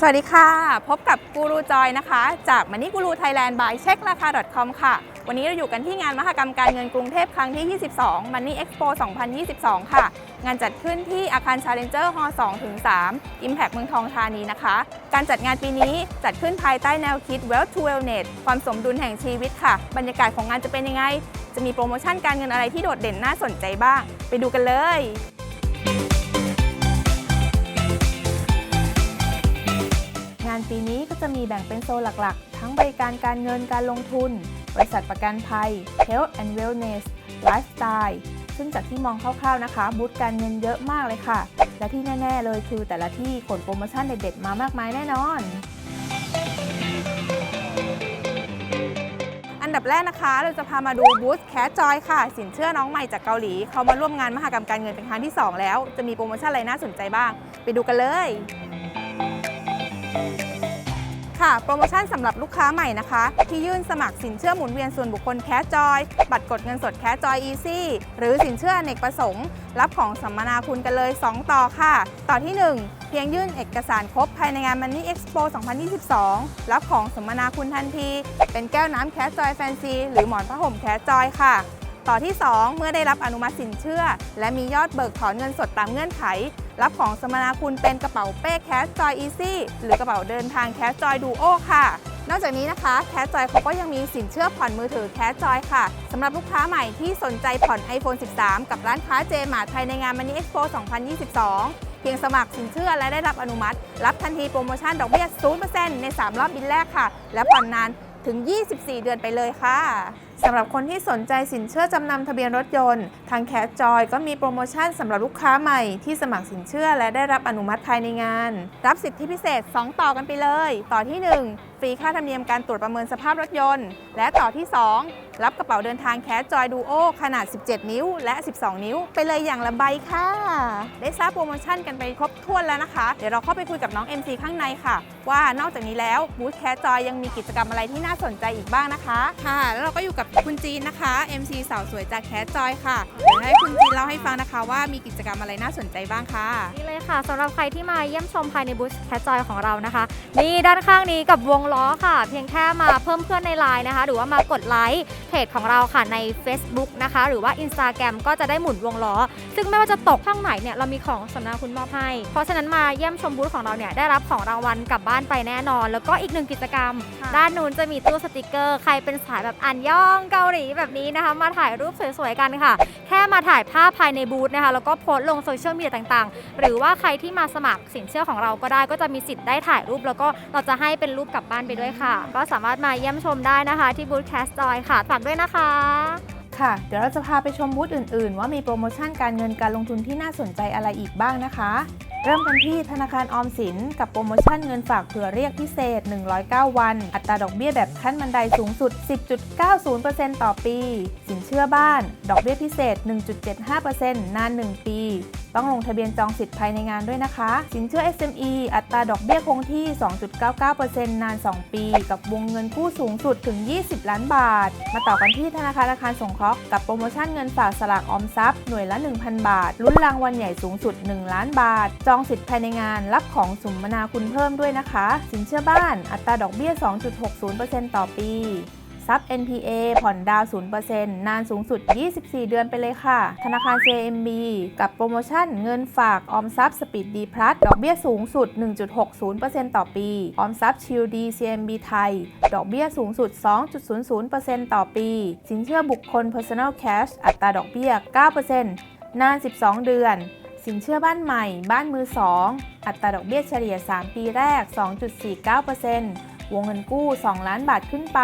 สวัสดีค่ะ พบกับกูรูจอยนะคะ จากมันนี่กูรูไทยแลนด์บายเช็คราคา .com ค่ะ วันนี้เราอยู่กันที่งานมหกรรมการเงินกรุงเทพครั้งที่ 22 Money Expo 2022 ค่ะ งานจัดขึ้นที่อาคาร Challenger Hall 2ถึง3 Impact เมืองทองธานีนะคะ การจัดงานปีนี้จัดขึ้นภายใต้แนวคิด Wealth to Wellness ความสมดุลแห่งชีวิตค่ะ บรรยากาศของงานจะเป็นยังไง จะมีโปรโมชั่นการเงินอะไรที่โดดเด่นน่าสนใจบ้าง ไปดูกันเลยานปีนี้ก็จะมีแบ่งเป็นโซนหลักๆ ทั้งบริการการเงินการลงทุน บริษัทประกันภัย Health and Wellness Lifestyle ซึ่งจากที่มองคร่าวๆนะคะ บูธการเงินเยอะมากเลยค่ะ และที่แน่ ๆ เลยคือแต่ละที่ขนโปรโมชั่นเด็ดๆ มามากมายแน่นอน อันดับแรกนะคะ เราจะพามาดูบูธแคสจอยค่ะ สินเชื่อน้องใหม่จากเกาหลี เขามาร่วมงานมหกรรมการเงินเป็นครั้งที่ 2 แล้ว จะมีโปรโมชั่นอะไรน่าสนใจบ้าง ไปดูกันเลย ค่ะ โปรโมชั่นสำหรับลูกค้าใหม่นะคะ ที่ยื่นสมัครสินเชื่อหมุนเวียนส่วนบุคคลแคสจอย บัตรกดเงินสดแคสจอยอีซี่หรือสินเชื่อเนกประสงค์ รับของสัมมนาคุณกันเลย 2 ต่อค่ะ ต่อที่ 1 เพียงยื่นเอกสารครบภายในงาน Money Expo 2022 รับของสัมมนาคุณทันที เป็นแก้วน้ำแคสจอยแฟนซี หรือหมอนผ้าห่มแคสจอยค่ะ ต่อที่ 2 เมื่อได้รับอนุมัติสินเชื่อ และมียอดเบิกถอนเงินสดตามเงื่อนไข รับของสมนาคุณเป็นกระเป๋าเป้แคสจอยอีซี่หรือกระเป๋าเดินทางแคสจอยดูโอค่ะ นอกจากนี้นะคะแคสจอยเขาก็ยังมีสินเชื่อผ่อนมือถือแคสจอยค่ะสำหรับลูกค้าใหม่ที่สนใจผ่อน iPhone 13 กับร้านค้าเจมาร์ทภายในงาน Money Expo 2022 เพียงสมัครสินเชื่อและได้รับอนุมัติ รับทันทีโปรโมชั่นดอกเบี้ย0%ใน 3 รอบบินแรกค่ะ และผ่อนนานถึง 24 เดือนไปเลยค่ะ สำหรับคนที่สนใจสินเชื่อจำนำทะเบียนรถยนต์ ทางแคสจอยก็มีโปรโมชั่นสำหรับลูกค้าใหม่ที่สมัครสินเชื่อและได้รับอนุมัติภายในงาน รับสิทธิพิเศษ 2 ต่อกันไปเลย ต่อที่ 1ฟรีค่าธรรมเนียมการตรวจประเมินสภาพรถยนต์ และต่อที่ 2 รับกระเป๋าเดินทางแคสจอยดูโอขนาด 17 นิ้ว และ 12 นิ้ว ไปเลยอย่างละใบค่ะ ได้ทราบโปรโมชั่นกันไปครบถ้วนแล้วนะคะ เดี๋ยวเราเข้าไปคุยกับน้อง MC ข้างในค่ะ ว่านอกจากนี้แล้วบูธแคสจอยยังมีกิจกรรมอะไรที่น่าสนใจอีกบ้างนะคะค่ะ แล้วเราก็อยู่กับคุณจีนนะคะ MC สาวสวยจากแคสจอยค่ะเดี๋ยวให้คุณจีนเล่าให้ฟังนะคะว่ามีกิจกรรมอะไรน่าสนใจบ้างค่ะนี่เลยค่ะสำหรับใครที่มาเยี่ยมชมภายในบูธแคทจอยของเรานะคะนี่ด้านข้างนี้กับวงล้อค่ะ เพียงแค่มาเพิ่มเพื่อนในไลน์นะคะ หรือว่ามากดไลค์เพจของเราค่ะใน Facebook นะคะ หรือว่า Instagram ก็จะได้หมุนวงล้อ ซึ่งไม่ว่าจะตกช่องไหนเนี่ยเรามีของสำนักคุณมอบให้ เพราะฉะนั้นมาเยี่ยมชมบูธของเราเนี่ยได้รับของรางวัลกลับบ้านไปแน่นอน แล้วก็อีกหนึ่งกิจกรรม ด้านนู้นจะมีตู้สติกเกอร์ ใครเป็นสายแบบอันย่องเกาหลีแบบนี้นะคะ มาถ่ายรูปสวยๆกันค่ะ แค่มาถ่ายภาพภายในบูธนะคะแล้วก็โพสต์ลงโซเชียลมีเดียต่างๆ หรือว่าใครที่มาสมัครสินเชื่อของเราก็ได้ก็จะมีสิทธิ์ได้ถ่ายรูปแล้วก็เราจะให้เป็นรูปกลับบ้านไปด้วยค่ะ ก็สามารถมาเยี่ยมชมได้นะคะที่บูธแคสจอยค่ะฝากด้วยนะคะ ค่ะ เดี๋ยวเราจะพาไปชมบูธอื่น ๆ ว่ามีโปรโมชั่นการเงินการลงทุนที่น่าสนใจอะไรอีกบ้างนะคะ เริ่มกันที่ธนาคารออมสิน กับโปรโมชั่นเงินฝากเผื่อเรียกพิเศษ 109 วัน อัตราดอกเบี้ยแบบขั้นบันไดสูงสุด 10.90%ต่อปี สินเชื่อบ้าน ดอกเบี้ยพิเศษ 1.75%นาน 1 ปี ต้องลงทะเบียนจองสิทธิ์ภายในงานด้วยนะคะ สินเชื่อ SME อัตราดอกเบี้ยคงที่ 2.99%นาน 2 ปี กับวงเงินกู้สูงสุดถึง 20 ล้านบาท มาต่อกันที่ธนาคารอาคารสงเคราะห์กับโปรโมชั่นเงินฝากสลากออมทรัพย์หน่วยละ 1,000 บาท ลุ้นรางวัลใหญ่สูงสุด 1 ล้านบาท จองสิทธิ์ภายในงานรับของสุมนาคุณเพิ่มด้วยนะคะ สินเชื่อบ้าน อัตราดอกเบี้ย 2.60%ต่อปี ซับ NPA ผ่อนดาวน์0%นานสูงสุด 24 เดือนไปเลยค่ะ ธนาคาร CMB กับโปรโมชั่นเงินฝากออมทรัพย์สปีดดีพลัสดอกเบี้ยสูงสุด 1.60%ต่อปี ออมทรัพย์ชิลดี CMB ไทย ดอกเบี้ยสูงสุด 2.00%ต่อปี สินเชื่อบุคคล Personal Cash อัตราดอกเบี้ย 9%นาน 12 เดือน สินเชื่อบ้านใหม่ บ้านมือ 2 อัตราดอกเบี้ยเฉลี่ย 3 ปีแรก 2.49% วงเงินกู้ 2 ล้านบาทขึ้นไป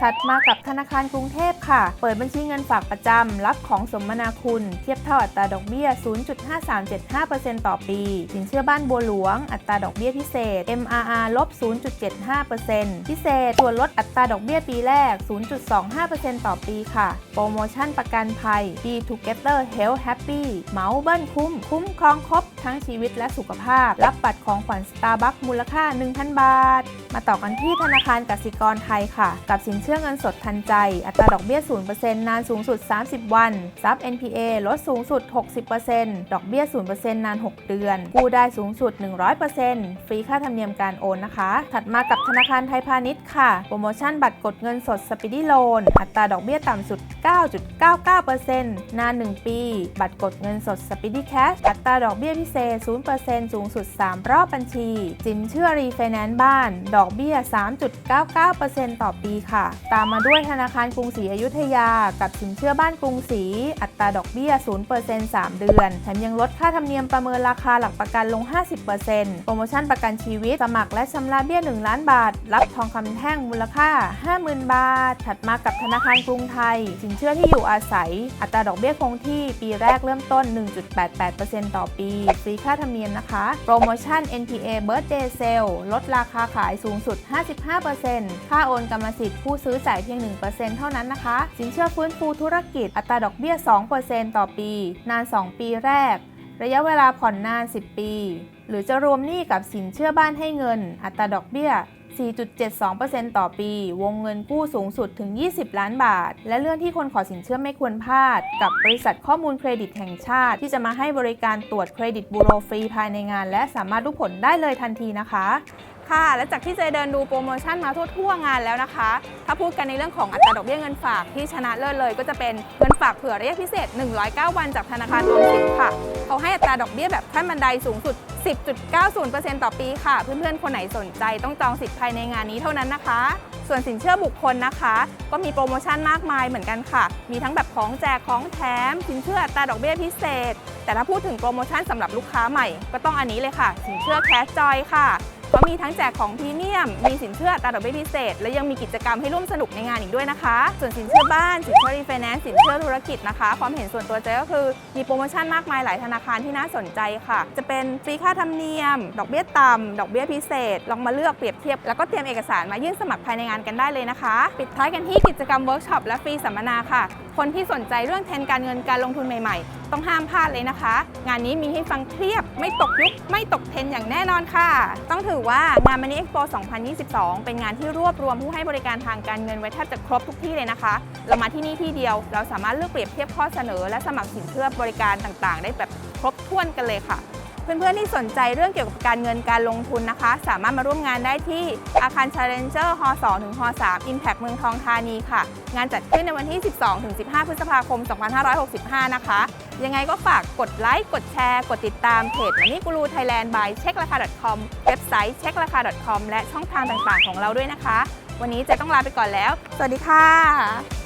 ถัดมากับธนาคารกรุงเทพค่ะ เปิดบัญชีเงินฝากประจำ รับของสมนาคุณ เทียบเท่าอัตราดอกเบี้ย 0.5375%ต่อปี สินเชื่อบ้านบัวหลวง อัตราดอกเบี้ยพิเศษ MRR ลบ 0.75%พิเศษส่วนลดอัตราดอกเบี้ยปีแรก 0.25%ต่อปีค่ะ โปรโมชั่นประกันภัย Be Together Health Happy เมาเบิ้ลคุ้ม คุ้มครองครบทั้งชีวิตและสุขภาพ รับบัตรของขวัญสตาร์บัคมูลค่า 1,000 บาท มาต่อกันที่ธนาคารกสิกรไทยค่ะ กับสินเชื่อเงินสดทันใจ อัตราดอกเบี้ย 0%นานสูงสุด 30 วัน ซับ NPA ลดสูงสุด 60%ดอกเบี้ย 0%นาน 6 เดือน กู้ได้สูงสุด 100%ฟรีค่าธรรมเนียมการโอนนะคะ ถัดมากับธนาคารไทยพาณิชย์ค่ะ โปรโมชั่นบัตรกดเงินสดสปีดี้โลน อัตราดอกเบี้ยต่ำสุด 9.99%นาน 1 ปี บัตรกดเงินสดสปีดี้แคช อัตราดอกเบี้ยพิเศษ 0%สูงสุด 3 รอบบัญชี สินเชื่อรีไฟแนนซ์บ้าน ดอกอกเบี้ย 3.99%ต่อปีค่ะ ตามมาด้วยธนาคารกรุงศรีอยุธยา กับสินเชื่อบ้านกรุงศรี อัตราดอกเบี้ย 0% 3 เดือน แถมยังลดค่าธรรมเนียมประเมินราคาหลักประกันลง 50%โปรโมชั่นประกันชีวิต สมัครและชำระเบี้ย 1 ล้านบาท รับทองคำแท่งมูลค่า 50,000 บาท ถัดมากับธนาคารกรุงไทย สินเชื่อที่อยู่อาศัย อัตราดอกเบี้ยคงที่ปีแรกเริ่มต้น 1.88%ต่อปี ฟรีค่าธรรมเนียมนะคะ โปรโมชั่น NPA Birthday Sale ลดราคาขายสูงสุด 55%ค่าโอนกรรมสิทธิ์ผู้ซื้อจ่ายเพียง 1%เท่านั้นนะคะ สินเชื่อฟื้นฟูธุรกิจอัตราดอกเบี้ย 2%ต่อปี นาน 2 ปีแรก ระยะเวลาผ่อนนาน 10 ปี หรือจะรวมหนี้กับสินเชื่อบ้านให้เงิน อัตราดอกเบี้ย4.72%ต่อปี วงเงินกู้สูงสุดถึง 20 ล้านบาท และเรื่องที่คนขอสินเชื่อไม่ควรพลาด กับบริษัทข้อมูลเครดิตแห่งชาติ ที่จะมาให้บริการตรวจเครดิตบูโรฟรีภายในงาน และสามารถรู้ผลได้เลยทันทีนะคะ ค่ะ และจากที่เจเดินดูโปรโมชั่นมาทั่วๆงานแล้วนะคะ ถ้าพูดกันในเรื่องของอัตราดอกเบี้ยเงินฝากที่ชนะเลิศเลย ก็จะเป็นเงินฝากเผื่อระยะพิเศษ 109 วันจากธนาคารออมสินค่ะ เขาให้อัตราดอกเบี้ยแบบขั้นบันไดสูงสุด 10.90%ต่อปีค่ะ เพื่อนๆ คนไหนสนใจต้องจองสิทธิ์ภายในงานนี้เท่านั้นนะคะ ส่วนสินเชื่อบุคคลนะคะ ก็มีโปรโมชั่นมากมายเหมือนกันค่ะ มีทั้งแบบของแจกของแถม สินเชื่ออัตราดอกเบี้ยพิเศษ แต่ถ้าพูดถึงโปรโมชั่นสำหรับลูกค้าใหม่ ก็ต้องอันนี้เลยค่ะ สินเชื่อแคชจอยค่ะ เขามีทั้งแจกของพรีเมียม มีสินเชื่ออัตราดอกเบี้ยพิเศษ และยังมีกิจกรรมให้ร่วมสนุกในงานอีกด้วยนะคะ ส่วนสินเชื่อบ้าน สินเชื่อรีไฟแนนซ์ สินเชื่อธุรกิจนะคะ ความเห็นส่วนตัวเจ๊ก็คือ มีโปรโมชั่นมากมายหลายธนาคารที่น่าสนใจค่ะ จะเป็นฟรีค่าธรรมเนียม ดอกเบี้ยต่ำ ดอกเบี้ยพิเศษ ลองมาเลือกเปรียบเทียบ แล้วก็เตรียมเอกสารมายื่นสมัครภายในงานกันได้เลยนะคะ ปิดท้ายกันที่กิจกรรมเวิร์กช็อปและฟรีสัมมนาค่ะ คนที่สนใจเรื่องเทรนด์การเงินการลงทุนใหม่ๆ ต้องห้ามพลาดเลยนะคะ งานนี้มีให้ฟังเพียบ ไม่ตกยุค ไม่ตกเทรนด์อย่างแน่นอนค่ะ ต้องถือว่างาน Money Expo 2022 เป็นงานที่รวบรวมผู้ให้บริการทางการเงินไว้แทบจะครบทุกที่เลยนะคะ เรามาที่นี่ที่เดียว เราสามารถเลือกเปรียบเทียบข้อเสนอ และสมัครสินเชื่อบริการต่างๆ ได้แบบครบถ้วนกันเลยค่ะ เพื่อนๆที่สนใจเรื่องเกี่ยวกับการเงินการลงทุนนะคะ สามารถมาร่วมงานได้ที่อาคาร Challenger ฮ2ถึงฮ3 Impact เมืองทองธานีค่ะ งานจัดขึ้นในวันที่ 12ถึง15 พฤษภาคม 2565 นะคะ ยังไงก็ฝากกดไลค์ กดแชร์ กดติดตามเพจ Money Guru Thailand by เช็คราคา .com เว็บไซต์เช็คราคา .com และช่องทางต่างๆ ของเราด้วยนะคะ วันนี้เจะต้องลาไปก่อนแล้ว สวัสดีค่ะ